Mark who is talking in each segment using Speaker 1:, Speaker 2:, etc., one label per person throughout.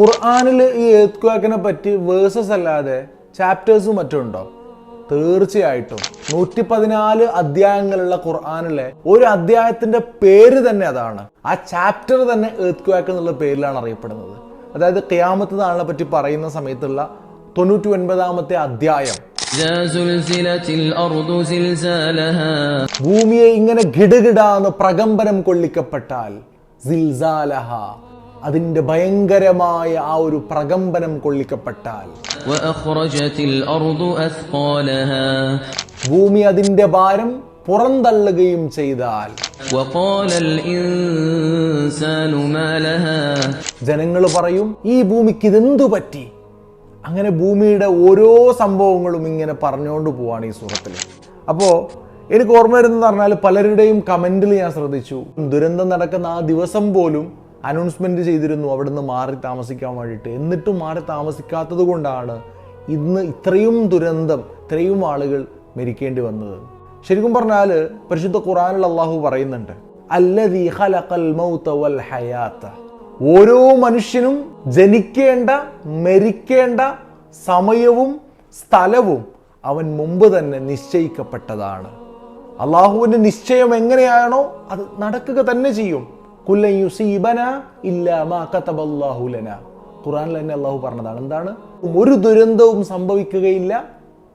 Speaker 1: ഖുർആാനിൽ ഈ ഏത്ത്ക്വാക്കിനെ പറ്റി വേഴ്സസ് അല്ലാതെ ചാപ്റ്റേഴ്സും മറ്റുണ്ടോ തീർച്ചയായിട്ടും. നൂറ്റി പതിനാല് അധ്യായങ്ങളുള്ള ഖുർആാനിലെ ഒരു അധ്യായത്തിന്റെ പേര് തന്നെ അതാണ്. ആ ചാപ്റ്റർ തന്നെ ഏത്ത്ക്വാക്ക് എന്നുള്ള പേരിലാണ് അറിയപ്പെടുന്നത്. അതായത് ക്യാമത്ത് നാളിനെ പറ്റി പറയുന്ന സമയത്തുള്ള തൊണ്ണൂറ്റി ഒൻപതാമത്തെ അധ്യായം ഭൂമിയെ ഇങ്ങനെ ഗിടുകിടാന്ന് പ്രകമ്പനം കൊള്ളിക്കപ്പെട്ടാൽ അതിന്റെ ഭയങ്കരമായ ആ ഒരു പ്രകമ്പനം കൊള്ളിക്കപ്പെട്ടാൽ. ഭൂമി അതിന്റെ ഭാരം പുറന്തള്ളുകയും ചെയ്താൽ. ജനങ്ങൾ പറയും ഈ ഭൂമിക്ക് ഇതെന്തു പറ്റി? അങ്ങനെ ഭൂമിയുടെ ഓരോ സംഭവങ്ങളും ഇങ്ങനെ പറഞ്ഞുകൊണ്ട് പോവാണ് ഈ സുഹൃത്തിൽ അപ്പോ എനിക്ക് ഓർമ്മ വരുന്നതെന്ന് പറഞ്ഞാൽ പലരുടെയും കമന്റിൽ ഞാൻ ശ്രദ്ധിച്ചു. ദുരന്തം നടക്കുന്ന ആ ദിവസം പോലും അനൗൺസ്മെന്റ് ചെയ്തിരുന്നു അവിടുന്ന് മാറി താമസിക്കാൻ വേണ്ടിയിട്ട്. എന്നിട്ടും മാറി താമസിക്കാത്തത് കൊണ്ടാണ് ഇന്ന് ഇത്രയും ദുരന്തം ഇത്രയും ആളുകൾ മരിക്കേണ്ടി വന്നത്. ശരിക്കും പറഞ്ഞാൽ പരിശുദ്ധ ഖുറാനിൽ അള്ളാഹു പറയുന്നുണ്ട് ഖലഖൽ മൗത വൽ ഓരോ മനുഷ്യനും ജനിക്കേണ്ട മരിക്കേണ്ട സമയവും സ്ഥലവും അവൻ മുമ്പ് തന്നെ നിശ്ചയിക്കപ്പെട്ടതാണ്. അള്ളാഹുവിന്റെ നിശ്ചയം എങ്ങനെയാണോ അത് നടക്കുക തന്നെ ചെയ്യും. തന്നെ അള്ളാഹു പറഞ്ഞതാണ്. എന്താണ്? ഒരു ദുരന്തവും സംഭവിക്കുകയില്ല.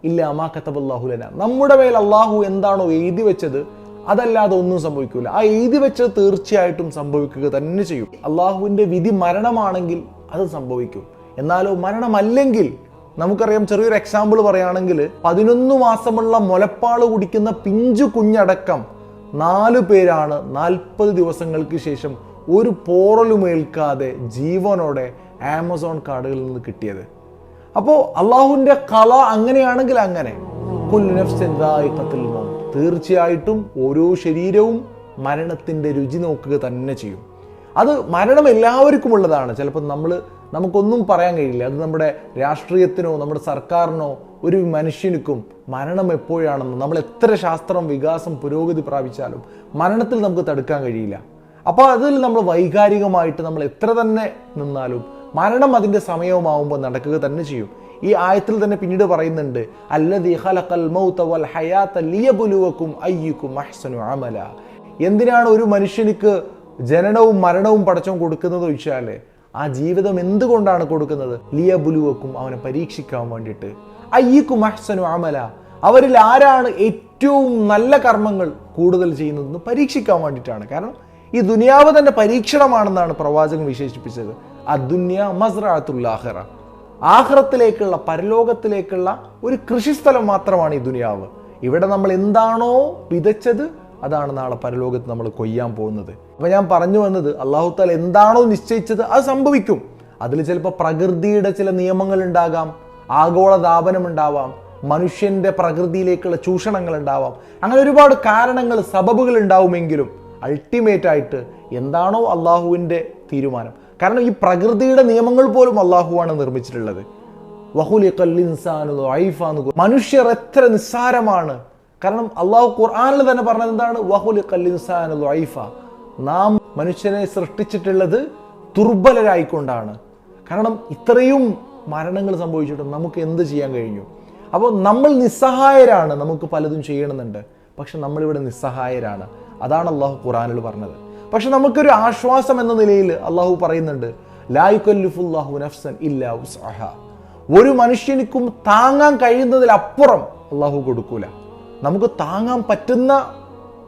Speaker 1: ഇല്ല മാ കതബല്ലാഹു ലനാ. നമ്മുടെ മേൽ അള്ളാഹു എന്താണോ എഴുതി വെച്ചത് അതല്ലാതെ ഒന്നും സംഭവിക്കില്ല ആ എഴുതി വെച്ചത് തീർച്ചയായിട്ടും സംഭവിക്കുക തന്നെ ചെയ്യും. അള്ളാഹുവിന്റെ വിധി മരണമാണെങ്കിൽ അത് സംഭവിക്കും. എന്നാലോ മരണമല്ലെങ്കിൽ നമുക്കറിയാം ചെറിയൊരു എക്സാമ്പിൾ പറയുകയാണെങ്കിൽ പതിനൊന്ന് മാസമുള്ള മുലപ്പാൾ കുടിക്കുന്ന പിഞ്ചു കുഞ്ഞടക്കം നാല് പേരാണ് നാൽപ്പത് ദിവസങ്ങൾക്ക് ശേഷം ഒരു പോറലുമേൽക്കാതെ ജീവനോടെ ആമസോൺ കാടുകളിൽ നിന്ന് കിട്ടിയത്. അപ്പോൾ അള്ളാഹുവിന്റെ കല അങ്ങനെയാണെങ്കിൽ അങ്ങനെ. തീർച്ചയായിട്ടും ഓരോ ശരീരവും മരണത്തിന്റെ രുചി നോക്കുക തന്നെ ചെയ്യും. അത് മരണം എല്ലാവർക്കും ഉള്ളതാണ് ചിലപ്പോൾ നമ്മൾ നമുക്കൊന്നും പറയാൻ കഴിയില്ല. അത് നമ്മുടെ രാഷ്ട്രീയത്തിനോ നമ്മുടെ സർക്കാരിനോ ഒരു മനുഷ്യനുക്കും മരണം എപ്പോഴാണെന്ന് നമ്മൾ എത്ര ശാസ്ത്രം വികാസം പുരോഗതി പ്രാപിച്ചാലും മരണത്തിൽ നമുക്ക് തടുക്കാൻ കഴിയില്ല. അപ്പോൾ അതിൽ നമ്മൾ വൈകാരികമായിട്ട് നമ്മൾ എത്ര തന്നെ നിന്നാലും മരണം അതിന്റെ സമയവുമാവുമ്പോൾ നടക്കുക തന്നെ ചെയ്യും. ഈ ആയത്തിൽ തന്നെ പിന്നീട് പറയുന്നുണ്ട് അല്ലതി ഖലഖൽ മൗത വൽ ഹയാത ലിയബ്ലുവക്കും അയ്യുക്കും അഹ്സനു അമല. എന്തിനാണ് ഒരു മനുഷ്യനിക്ക് ജനനവും മരണവും പടച്ചവും കൊടുക്കുന്നത് ചോദിച്ചാൽ ആ ജീവിതം എന്തുകൊണ്ടാണ് കൊടുക്കുന്നത്? ലിയ ബുലുവക്കും അവനെ പരീക്ഷിക്കാൻ വേണ്ടിയിട്ട്. അയ്യക്കും അഹ്സനു അമല. അവരിൽ ആരാണ് ഏറ്റവും നല്ല കർമ്മങ്ങൾ കൂടുതൽ ചെയ്യുന്നതെന്ന് പരീക്ഷിക്കാൻ വേണ്ടിയിട്ടാണ്. കാരണം ഈ ദുനിയാവ് തന്നെ പരീക്ഷണമാണെന്നാണ് പ്രവാചകൻ വിശേഷിപ്പിച്ചത്. അദുന്യ മസ്രാത്തുല്ലാഹിറ ആഹ്റത്തിലേക്കുള്ള പരലോകത്തിലേക്കുള്ള ഒരു കൃഷിസ്ഥലം മാത്രമാണ് ഈ ദുനിയാവ്. ഇവിടെ നമ്മൾ എന്താണോ വിതച്ചത് അതാണ് നാളെ പരലോകത്ത് നമ്മൾ കൊയ്യാൻ പോകുന്നത്. അപ്പം ഞാൻ പറഞ്ഞു വന്നത് അള്ളാഹുത്താൽ എന്താണോ നിശ്ചയിച്ചത് അത് സംഭവിക്കും. അതിൽ ചിലപ്പോൾ പ്രകൃതിയുടെ ചില നിയമങ്ങൾ ഉണ്ടാകാം ആഗോള താപനം ഉണ്ടാവാം മനുഷ്യന്റെ പ്രകൃതിയിലേക്കുള്ള ചൂഷണങ്ങൾ ഉണ്ടാവാം. അങ്ങനെ ഒരുപാട് കാരണങ്ങൾ സബബുകൾ ഉണ്ടാവുമെങ്കിലും അൾട്ടിമേറ്റ് ആയിട്ട് എന്താണോ അള്ളാഹുവിന്റെ തീരുമാനം. കാരണം ഈ പ്രകൃതിയുടെ നിയമങ്ങൾ പോലും അള്ളാഹുവാണ് നിർമ്മിച്ചിട്ടുള്ളത്. വഹുലിഖൽ ഇൻസാനു ഐഫാന്ന് മനുഷ്യർ എത്ര നിസ്സാരമാണ്. കാരണം അള്ളാഹു ഖുർആാനിൽ തന്നെ പറഞ്ഞത് എന്താണ്? നാം മനുഷ്യനെ സൃഷ്ടിച്ചിട്ടുള്ളത് ദുർബലരായിക്കൊണ്ടാണ്. കാരണം ഇത്രയും മരണങ്ങൾ സംഭവിച്ചിട്ടും നമുക്ക് എന്ത് ചെയ്യാൻ കഴിഞ്ഞു? അപ്പോൾ നമ്മൾ നിസ്സഹായരാണ് നമുക്ക് പലതും ചെയ്യണമെന്നുണ്ട്. പക്ഷെ നമ്മളിവിടെ നിസ്സഹായരാണ്. അതാണ് അള്ളാഹു ഖുറാനിൽ പറഞ്ഞത്. പക്ഷെ നമുക്കൊരു ആശ്വാസം എന്ന നിലയിൽ അള്ളാഹു പറയുന്നുണ്ട് നഫ്സൻ ഇല്ലാ ഒരു മനുഷ്യനിക്കും താങ്ങാൻ കഴിയുന്നതിലപ്പുറം അള്ളാഹു കൊടുക്കൂല. നമുക്ക് താങ്ങാൻ പറ്റുന്ന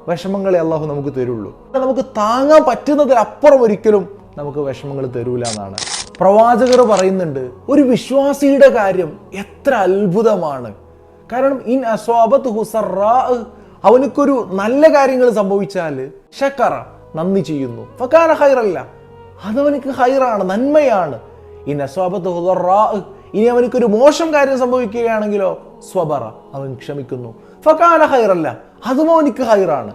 Speaker 1: വിഷമങ്ങളെ അള്ളാഹു നമുക്ക് തരുള്ളൂ. നമുക്ക് താങ്ങാൻ പറ്റുന്നതിലപ്പുറം ഒരിക്കലും നമുക്ക് വിഷമങ്ങൾ തരൂല എന്നാണ്. പ്രവാചകർ പറയുന്നുണ്ട് ഒരു വിശ്വാസിയുടെ കാര്യം എത്ര അത്ഭുതമാണ്. കാരണം ഇൻ അസ്വാബത്ത് ഹുസറാ അവനക്കൊരു നല്ല കാര്യങ്ങൾ സംഭവിച്ചാൽ ഷക്കറ നന്ദി ചെയ്യുന്നു. ഫക്കാന ഹൈറല്ല അതവനക്ക് ഹൈറാണ് നന്മയാണ്. ഇൻ അസ്വാബത്ത് ഹുസറാ ഇനി അവനക്കൊരു മോശം കാര്യം സംഭവിക്കുകയാണെങ്കിലോ സ്വബറ അവൻ ക്ഷമിക്കുന്നു. ഫക്കാന ഹൈറല്ല അതും അവനിക്ക് ഹൈറാണ്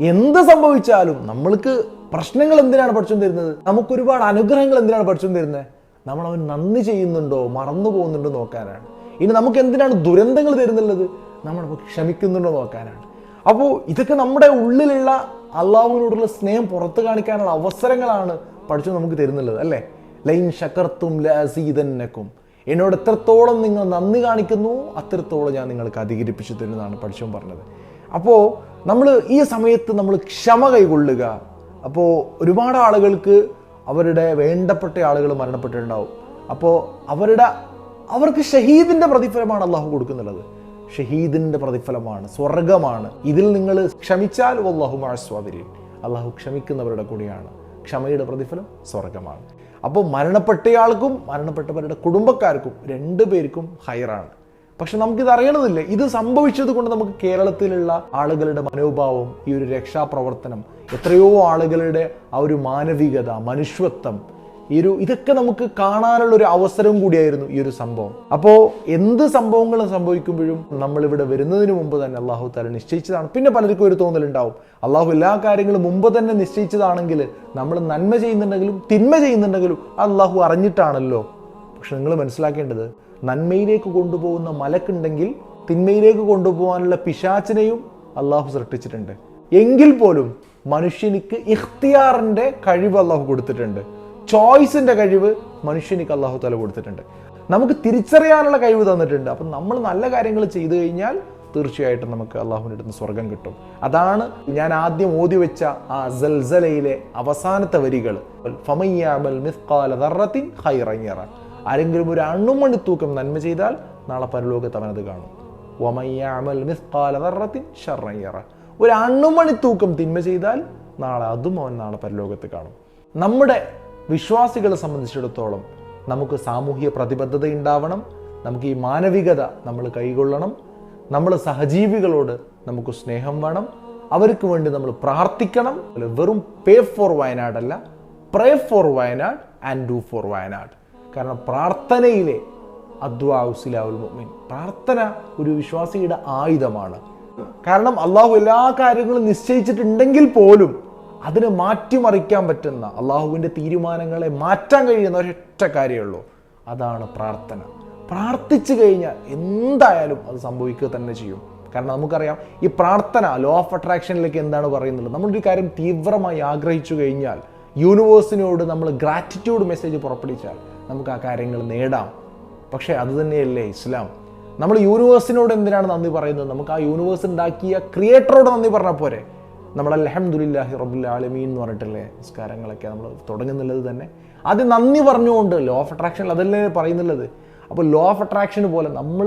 Speaker 1: എന്ത് സംഭവിച്ചാലും നമ്മൾക്ക് പ്രശ്നങ്ങൾ എന്തിനാണ് പഠിച്ചു തരുന്നത് നമുക്ക് ഒരുപാട് അനുഗ്രഹങ്ങൾ എന്തിനാണ് പഠിച്ചു തരുന്നത് നമ്മൾ അവൻ നന്ദി ചെയ്യുന്നുണ്ടോ? മറന്നു പോകുന്നുണ്ടോ നോക്കാനാണ്. ഇനി നമുക്ക് എന്തിനാണ് ദുരന്തങ്ങൾ തരുന്നുള്ളത് നമ്മൾ ക്ഷമിക്കുന്നുണ്ടോ നോക്കാനാണ്. അപ്പോൾ ഇതൊക്കെ നമ്മുടെ ഉള്ളിലുള്ള അള്ളാഹുവിനോടുള്ള സ്നേഹം പുറത്തു കാണിക്കാനുള്ള അവസരങ്ങളാണ് പഠിച്ചു നമുക്ക് തരുന്നുള്ളത് അല്ലേ? ലൈൻ ഷക്കർത്തും ലസീതന്നക്കും എന്നോട് എത്രത്തോളം നിങ്ങൾ നന്ദി കാണിക്കുന്നു അത്രത്തോളം ഞാൻ നിങ്ങൾക്ക് അധികരിപ്പിച്ചു തരുന്നതാണ് പഠിച്ചവൻ പറഞ്ഞത്. അപ്പോൾ നമ്മൾ ഈ സമയത്ത് നമ്മൾ ക്ഷമ കൈകൊള്ളുക. അപ്പോൾ ഒരുപാട് ആളുകൾക്ക് അവരുടെ വേണ്ടപ്പെട്ട ആളുകൾ മരണപ്പെട്ടിട്ടുണ്ടാവും. അപ്പോൾ അവരുടെ അവർക്ക് ഷഹീദിന്റെ പ്രതിഫലമാണ് അള്ളാഹു കൊടുക്കുന്നുള്ളത്. ഷഹീദിന്റെ പ്രതിഫലമാണ് സ്വർഗമാണ്. ഇതിൽ നിങ്ങൾ ക്ഷമിച്ചാൽ അള്ളാഹു മാസ്വാബിരി അള്ളാഹു ക്ഷമിക്കുന്നവരുടെ കൂടിയാണ്. ക്ഷമയുടെ പ്രതിഫലം സ്വർഗമാണ്. അപ്പോൾ മരണപ്പെട്ടയാൾക്കും മരണപ്പെട്ടവരുടെ കുടുംബക്കാർക്കും രണ്ടു പേർക്കും ഹയറാണ് പക്ഷെ നമുക്കിത് അറിയണമെന്നില്ല ഇത് സംഭവിച്ചത് കൊണ്ട് നമുക്ക് കേരളത്തിലുള്ള ആളുകളുടെ മനോഭാവം ഈ ഒരു രക്ഷാപ്രവർത്തനം എത്രയോ ആളുകളുടെ ആ ഒരു മാനവികത മനുഷ്യത്വം ഈ ഒരു ഇതൊക്കെ നമുക്ക് കാണാനുള്ള ഒരു അവസരം കൂടിയായിരുന്നു ഈ ഒരു സംഭവം. അപ്പോൾ എന്ത് സംഭവങ്ങളും സംഭവിക്കുമ്പോഴും നമ്മൾ ഇവിടെ വരുന്നതിന് മുമ്പ് തന്നെ അള്ളാഹു താല നിശ്ചയിച്ചതാണ്. പിന്നെ പലർക്കും ഒരു തോന്നലുണ്ടാവും. അള്ളാഹു എല്ലാ കാര്യങ്ങളും മുമ്പ് തന്നെ നിശ്ചയിച്ചതാണെങ്കിൽ നമ്മൾ നന്മ ചെയ്യുന്നുണ്ടെങ്കിലും തിന്മ ചെയ്യുന്നുണ്ടെങ്കിലും അള്ളാഹു അറിഞ്ഞിട്ടാണല്ലോ. പക്ഷെ നിങ്ങൾ മനസ്സിലാക്കേണ്ടത് നന്മയിലേക്ക് കൊണ്ടുപോകുന്ന മലക്കുണ്ടെങ്കിൽ തിന്മയിലേക്ക് കൊണ്ടുപോകാനുള്ള പിശാച്ചിനെയും അള്ളാഹു സൃഷ്ടിച്ചിട്ടുണ്ട്. എങ്കിൽ പോലും മനുഷ്യനിക്ക് ഇഖ്തിയാറിന്റെ കഴിവ് അള്ളാഹു കൊടുത്തിട്ടുണ്ട്. ചോയ്സിന്റെ കഴിവ് മനുഷ്യനിക്ക് അള്ളാഹു തല കൊടുത്തിട്ടുണ്ട്. നമുക്ക് തിരിച്ചറിയാനുള്ള കഴിവ് തന്നിട്ടുണ്ട്. അപ്പം നമ്മൾ നല്ല കാര്യങ്ങൾ ചെയ്തു കഴിഞ്ഞാൽ തീർച്ചയായിട്ടും നമുക്ക് അള്ളാഹുവിന്റെ അടുത്ത് സ്വർഗം കിട്ടും. അതാണ് ഞാൻ ആദ്യം ഓതി വെച്ച ആ സൽസലയിലെ അവസാനത്തെ വരികൾ. ആരെങ്കിലും ഒരു അണുമണി തൂക്കം നന്മ ചെയ്താൽ നാളെ പരലോകത്ത് അവനത് കാണും. ഒരു അണുമണി തൂക്കം തിന്മ ചെയ്താൽ നാളെ അതും അവൻ നാളെ പരലോകത്ത് കാണും. നമ്മുടെ വിശ്വാസികളെ സംബന്ധിച്ചിടത്തോളം നമുക്ക് സാമൂഹ്യ പ്രതിബദ്ധത ഉണ്ടാവണം നമുക്ക് ഈ മാനവികത നമ്മൾ കൈകൊള്ളണം. നമ്മൾ സഹജീവികളോട് നമുക്ക് സ്നേഹം വേണം. അവർക്ക് വേണ്ടി നമ്മൾ പ്രാർത്ഥിക്കണം. വെറും പേ for വയനാടല്ല pray for Wayanad and do for Wayanad. കാരണം പ്രാർത്ഥനയിലെ അദ്വാഉസിലാവുൽ മുഅ്മിൻ. പ്രാർത്ഥന ഒരു വിശ്വാസിയുടെ ആയുധമാണ്. കാരണം അള്ളാഹു എല്ലാ കാര്യങ്ങളും നിശ്ചയിച്ചിട്ടുണ്ടെങ്കിൽ പോലും അതിനെ മാറ്റിമറിക്കാൻ പറ്റുന്ന അള്ളാഹുവിന്റെ തീരുമാനങ്ങളെ മാറ്റാൻ കഴിയുന്ന ഒരൊറ്റ കാര്യമുള്ളൂ അതാണ് പ്രാർത്ഥന. പ്രാർത്ഥിച്ചു കഴിഞ്ഞാൽ എന്തായാലും അത് സംഭവിക്കുക തന്നെ ചെയ്യും. കാരണം നമുക്കറിയാം ഈ പ്രാർത്ഥന ലോ ഓഫ് അട്രാക്ഷനിലേക്ക് എന്താണ് പറയുന്നത്? നമ്മളൊരു കാര്യം തീവ്രമായി ആഗ്രഹിച്ചു കഴിഞ്ഞാൽ യൂണിവേഴ്സിനോട് നമ്മൾ ഗ്രാറ്റിറ്റ്യൂഡ് മെസ്സേജ് പുറപ്പെടുവിച്ചാൽ നമുക്ക് ആ കാര്യങ്ങൾ നേടാം. പക്ഷേ അത് തന്നെയല്ലേ ഇസ്ലാം. നമ്മൾ യൂണിവേഴ്സിനോട് എന്തിനാണ് നന്ദി പറയുന്നത്? നമുക്ക് ആ യൂണിവേഴ്സ് ഉണ്ടാക്കിയ ക്രിയേറ്ററോട് നന്ദി പറഞ്ഞാൽ പോരെ? നമ്മൾ അലഹമുല്ലാഹി റബുൽ ആലമീൻ എന്ന് പറഞ്ഞിട്ടല്ലേ നിസ്കാരങ്ങളൊക്കെ നമ്മൾ തുടങ്ങുന്നുള്ളത് തന്നെ. അത് നന്ദി പറഞ്ഞുകൊണ്ട് ലോ ഓഫ് അട്രാക്ഷൻ അതല്ലേ പറയുന്നുള്ളത്? അപ്പോൾ ലോ ഓഫ് അട്രാക്ഷൻ പോലെ നമ്മൾ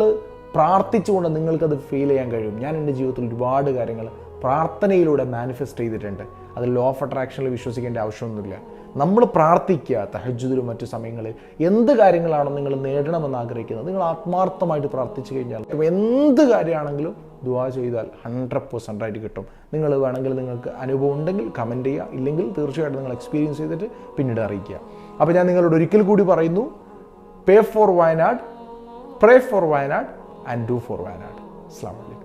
Speaker 1: പ്രാർത്ഥിച്ചുകൊണ്ട് നിങ്ങൾക്കത് ഫീൽ ചെയ്യാൻ കഴിയും. ഞാൻ എന്റെ ജീവിതത്തിൽ ഒരുപാട് കാര്യങ്ങൾ പ്രാർത്ഥനയിലൂടെ മാനിഫെസ്റ്റ് ചെയ്തിട്ടുണ്ട്. അത് ലോ ഓഫ് അട്രാക്ഷനിൽ വിശ്വസിക്കേണ്ട ആവശ്യമൊന്നുമില്ല. നമ്മൾ പ്രാർത്ഥിക്കുക തഹജുദിലും മറ്റു സമയങ്ങളിൽ എന്ത് കാര്യങ്ങളാണോ നിങ്ങൾ നേടണമെന്ന് ആഗ്രഹിക്കുന്നത്? നിങ്ങൾ ആത്മാർത്ഥമായിട്ട് പ്രാർത്ഥിച്ചു കഴിഞ്ഞാൽ എന്ത് കാര്യമാണെങ്കിലും ദുവാ ചെയ്താൽ ഹൺഡ്രഡ് പെർസെന്റ് ആയിട്ട് കിട്ടും. നിങ്ങൾ വേണമെങ്കിൽ നിങ്ങൾക്ക് അനുഭവം ഉണ്ടെങ്കിൽ കമന്റ് ചെയ്യുക. ഇല്ലെങ്കിൽ തീർച്ചയായിട്ടും നിങ്ങൾ എക്സ്പീരിയൻസ് ചെയ്തിട്ട് പിന്നീട് അറിയിക്കുക. അപ്പോൾ ഞാൻ നിങ്ങളോട് ഒരിക്കൽ കൂടി പറയുന്നു pay for Wayanad pray for Wayanad and do for Wayanad അസ്ലാം വലൈക്കും